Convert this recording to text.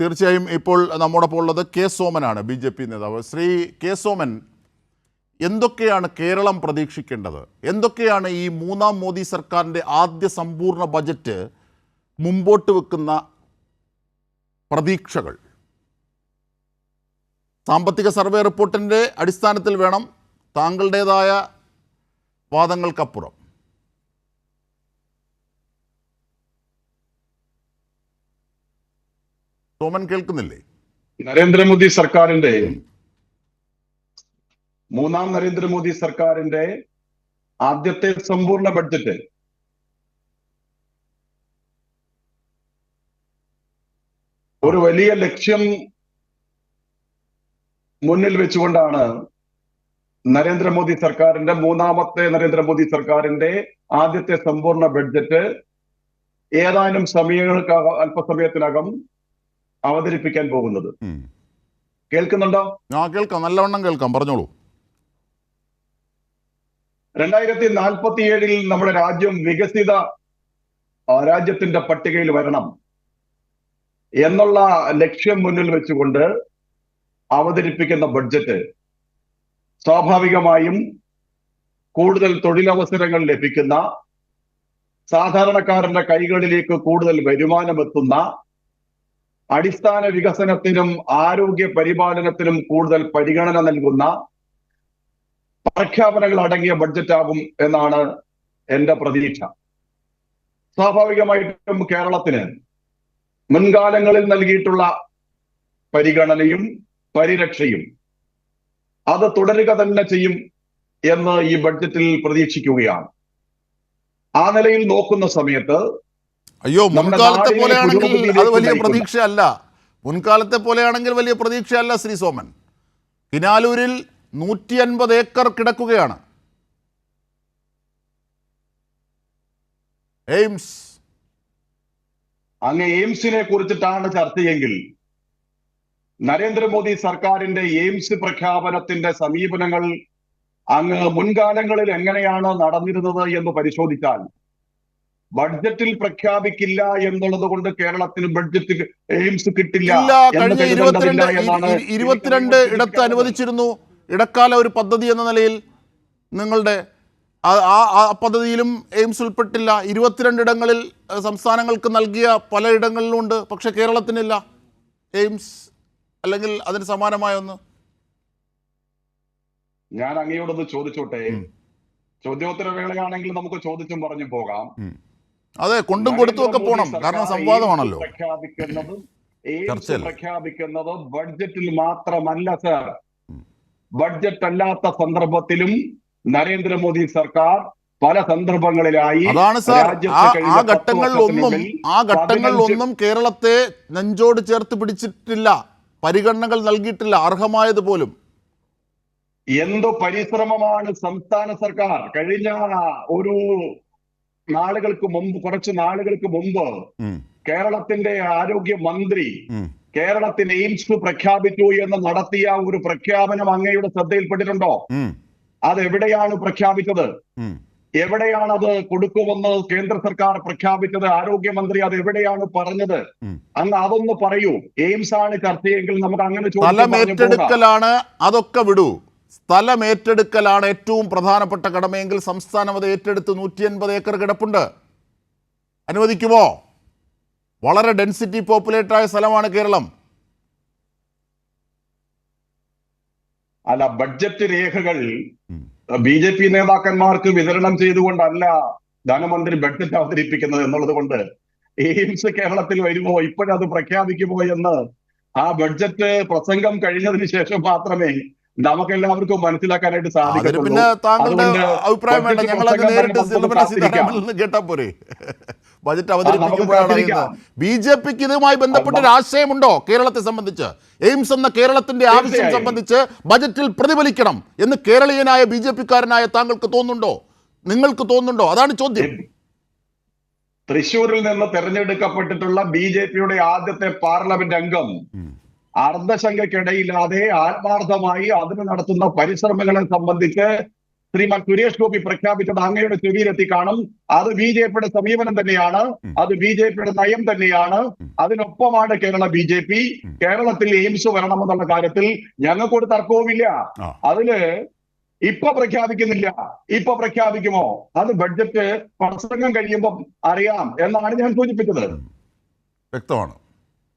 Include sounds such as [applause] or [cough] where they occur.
തീർച്ചയായും ഇപ്പോൾ നമ്മോടൊപ്പം ഉള്ളത് കെ സോമനാണ് ബി ജെ പി നേതാവ്. ശ്രീ കെ സോമൻ എന്തൊക്കെയാണ് കേരളം പ്രതീക്ഷിക്കേണ്ടത്? എന്തൊക്കെയാണ് ഈ മൂന്നാം മോദി സർക്കാരിന്റെ ആദ്യ സമ്പൂർണ ബജറ്റ് മുമ്പോട്ട് വെക്കുന്ന പ്രതീക്ഷകൾ? സാമ്പത്തിക സർവേ റിപ്പോർട്ടിന്റെ അടിസ്ഥാനത്തിൽ വേണം താങ്കളുടേതായ വാദങ്ങൾക്കപ്പുറം. സോമൻ കേൾക്കുന്നില്ലേ? നരേന്ദ്രമോദി സർക്കാരിന്റെ മൂന്നാം നരേന്ദ്രമോദി സർക്കാരിന്റെ ആദ്യത്തെ സമ്പൂർണ ബഡ്ജറ്റ്. ഒരു വലിയ ലക്ഷ്യം മുന്നിൽ വെച്ചുകൊണ്ടാണ് നരേന്ദ്രമോദി സർക്കാരിന്റെ മൂന്നാമത്തെ നരേന്ദ്രമോദി സർക്കാരിന്റെ ആദ്യത്തെ സമ്പൂർണ ബഡ്ജറ്റ്. ഏതാനും സമയങ്ങൾക്ക് അല്പസമയത്തിനകം അവതരിപ്പിക്കാൻ പോകുന്നത്. കേൾക്കുന്നുണ്ടോ? ആ കേൾക്കാം. നല്ലവണ്ണം കേൾക്കാം. പറഞ്ഞോളൂ. രണ്ടായിരത്തി നാൽപ്പത്തി ഏഴിൽ നമ്മുടെ രാജ്യം വികസിത രാജ്യത്തിന്റെ പട്ടികയിൽ വരണം എന്നുള്ള ലക്ഷ്യം മുന്നിൽ വെച്ചുകൊണ്ട് അവതരിപ്പിക്കുന്ന ബഡ്ജറ്റ് സ്വാഭാവികമായും കൂടുതൽ തൊഴിലവസരങ്ങൾ ലഭിക്കുന്ന സാധാരണക്കാരന്റെ കൈകളിലേക്ക് കൂടുതൽ വരുമാനമെത്തുന്ന അടിസ്ഥാന വികസനത്തിനും ആരോഗ്യ പരിപാലനത്തിനും കൂടുതൽ പരിഗണന നൽകുന്ന പ്രഖ്യാപനങ്ങൾ അടങ്ങിയ ബഡ്ജറ്റാകും എന്നാണ് എന്റെ പ്രതീക്ഷ. സ്വാഭാവികമായിട്ടും കേരളത്തിന് മുൻകാലങ്ങളിൽ നൽകിയിട്ടുള്ള പരിഗണനയും പരിരക്ഷയും അത് തുടരുക തന്നെ ചെയ്യും എന്ന് ഈ ബഡ്ജറ്റിൽ പ്രതീക്ഷിക്കുകയാണ്. ആ നിലയിൽ നോക്കുന്ന സമയത്ത് അയ്യോ മുൻകാലത്തെ പോലെയാണെങ്കിൽ അത് വലിയ പ്രതീക്ഷയല്ല. മുൻകാലത്തെ പോലെയാണെങ്കിൽ വലിയ പ്രതീക്ഷയല്ല ശ്രീ സോമൻ. കിനാലൂരിൽ നൂറ്റി അൻപത് ഏക്കർ കിടക്കുകയാണ്. എയിംസ്. അങ്ങ് എയിംസിനെ കുറിച്ചിട്ടാണ് ചർച്ചയെങ്കിൽ നരേന്ദ്രമോദി സർക്കാരിന്റെ എയിംസ് പ്രഖ്യാപനത്തിന്റെ സമീപനങ്ങൾ അങ്ങ് മുൻകാലങ്ങളിൽ എങ്ങനെയാണ് നടന്നിരുന്നത് എന്ന് പരിശോധിച്ചാൽ ബഡ്ജറ്റിൽ പ്രഖ്യാപിക്കില്ല എന്നുള്ളത് കൊണ്ട് കേരളത്തിന് ബഡ്ജറ്റ് എയിംസ് കിട്ടില്ല കഴിഞ്ഞ ഇരുപത്തിരണ്ട് ഇരുപത്തിരണ്ട് ഇടത്ത് അനുവദിച്ചിരുന്നു. ഇടക്കാല ഒരു പദ്ധതി എന്ന നിലയിൽ നിങ്ങളുടെ ആ- പദ്ധതിയിലും എയിംസ് ഉൾപ്പെട്ടില്ല. ഇരുപത്തിരണ്ട് ഇടങ്ങളിൽ അഹ്, സംസ്ഥാനങ്ങൾക്ക് നൽകിയ പലയിടങ്ങളിലും ഉണ്ട്. പക്ഷെ കേരളത്തിനില്ല. എയിംസ് അല്ലെങ്കിൽ അതിന് സമാനമായ ഒന്ന്. ഞാൻ അങ്ങയോടൊന്ന് ചോദിച്ചോട്ടെ? ഉം. ചോദ്യോത്തര വേളയാണെങ്കിൽ നമുക്ക് ചോദിച്ചും പറഞ്ഞു പോകാം. അതെ കൊണ്ടും കൊടുത്തും ഒക്കെ പോണം. കാരണം സംവാദമാണല്ലോ. പ്രഖ്യാപിക്കുന്നത് ബഡ്ജറ്റിൽ മാത്രമല്ല സർ. ബഡ്ജറ്റ് അല്ലാത്ത സന്ദർഭത്തിലും നരേന്ദ്രമോദി സർക്കാർ പല സന്ദർഭങ്ങളിലായി അതാണ് സാർ. ആ ഘട്ടങ്ങളിൽ ഒന്നും ഘട്ടങ്ങളിലൊന്നും ആ ഘട്ടങ്ങളിലൊന്നും ഒന്നും കേരളത്തെ നെഞ്ചോട് ചേർത്ത് പിടിച്ചിട്ടില്ല. പരിഗണനകൾ നൽകിയിട്ടില്ല. അർഹമായത് പോലും. എന്തോ പരിശ്രമമാണ് സംസ്ഥാന സർക്കാർ. കഴിഞ്ഞ ഒരു നാളുകൾക്ക് മുമ്പ് കുറച്ച് നാളുകൾക്ക് മുമ്പ് കേരളത്തിന്റെ ആരോഗ്യ മന്ത്രി ഉം. കേരളത്തിന് എയിംസ് പ്രഖ്യാപിച്ചു എന്ന് നടത്തിയ ഒരു പ്രഖ്യാപനം അങ്ങയുടെ ശ്രദ്ധയിൽപ്പെട്ടിട്ടുണ്ടോ? അത് എവിടെയാണ് പ്രഖ്യാപിച്ചത്? എവിടെയാണ് അത് കൊടുക്കുമെന്ന് കേന്ദ്ര സർക്കാർ പ്രഖ്യാപിച്ചത്? ആരോഗ്യമന്ത്രി അത് എവിടെയാണ് പറഞ്ഞത്. അങ്ങ് അതൊന്ന് പറയൂ. എയിംസ് ആണ് ചർച്ചയെങ്കിൽ നമുക്ക് അങ്ങനെ പോകാം. അതൊക്കെ വിടൂ. സ്ഥലമേറ്റെടുക്കലാണ് ഏറ്റവും പ്രധാനപ്പെട്ട കടമയെങ്കിൽ സംസ്ഥാനം അത് ഏറ്റെടുത്ത് നൂറ്റി അൻപത് ഏക്കർ കിടപ്പുണ്ട്. അനുവദിക്കുമോ? വളരെ ഡെൻസിറ്റി പോപ്പുലേറ്റഡ് ആയ സ്ഥലമാണ് കേരളം. അല്ല ബഡ്ജറ്റ് രേഖകൾ. ബി ജെ പി നേതാക്കന്മാർക്ക് വിതരണം ചെയ്തുകൊണ്ടല്ല ധനമന്ത്രി ബഡ്ജറ്റ് അവതരിപ്പിക്കുന്നത് എന്നുള്ളത് കൊണ്ട് എയിംസ് കേരളത്തിൽ വരുമോ? ഇപ്പോഴത് പ്രഖ്യാപിക്കുമോ എന്ന് ആ ബഡ്ജറ്റ് പ്രസംഗം കഴിഞ്ഞതിന് ശേഷം മാത്രമേ നമുക്കെല്ലാവർക്കും മനസ്സിലാക്കാനായിട്ട് സാധിക്കും പിന്നെ താങ്കളുടെ അതുകൊണ്ട് അഭിപ്രായം വേണ്ട. ഞങ്ങൾ അത് നേരിട്ട് നിർമ്മല നമുക്ക് സീതാരാമനിൽ പോരെ. [laughs] ബജറ്റ് നമുക്ക് അവതരിപ്പിക്കുമ്പോഴാണ്. ബി ജെ പിക്ക് ഇതുമായി ബന്ധപ്പെട്ട ഒരു ആശയമുണ്ടോ കേരളത്തെ സംബന്ധിച്ച്? എയിംസ് എന്ന കേരളത്തിന്റെ ആവശ്യം സംബന്ധിച്ച് ബജറ്റിൽ പ്രതിഫലിക്കണം എന്ന് കേരളീയനായ ബി ജെ പിക്കാരനായ താങ്കൾക്ക് തോന്നുന്നുണ്ടോ? നിങ്ങൾക്ക് തോന്നുന്നുണ്ടോ? അതാണ് ചോദ്യം. തൃശൂരിൽ നിന്ന് തെരഞ്ഞെടുക്കപ്പെട്ടിട്ടുള്ള ബി ജെ പിയുടെ ആദ്യത്തെ പാർലമെന്റ് അംഗം. അർദ്ധശങ്കയ്ക്കിടയില്ലാതെ ആത്മാർത്ഥമായി അതിന് നടത്തുന്ന പരിശ്രമങ്ങളെ സംബന്ധിച്ച് ശ്രീമാൻ സുരേഷ് ഗോപി പ്രഖ്യാപിച്ചത് അങ്ങയുടെ ചെവിയിലെത്തി കാണും. അത് ബി ജെ പിയുടെ സമീപനം തന്നെയാണ്. അത് ബി ജെ പിയുടെ നയം തന്നെയാണ്. അതിനൊപ്പമാണ് കേരള ബി ജെ പി. കേരളത്തിൽ എയിംസ് വരണമെന്നുള്ള കാര്യത്തിൽ ഞങ്ങൾക്കൊരു തർക്കവുമില്ല. അതിൽ ഇപ്പൊ പ്രഖ്യാപിക്കുന്നില്ല. ഇപ്പൊ പ്രഖ്യാപിക്കുമോ? അത് ബഡ്ജറ്റ് പ്രസംഗം കഴിയുമ്പോൾ അറിയാം എന്നാണ് ഞാൻ സൂചിപ്പിച്ചത്. വ്യക്തമാണ്.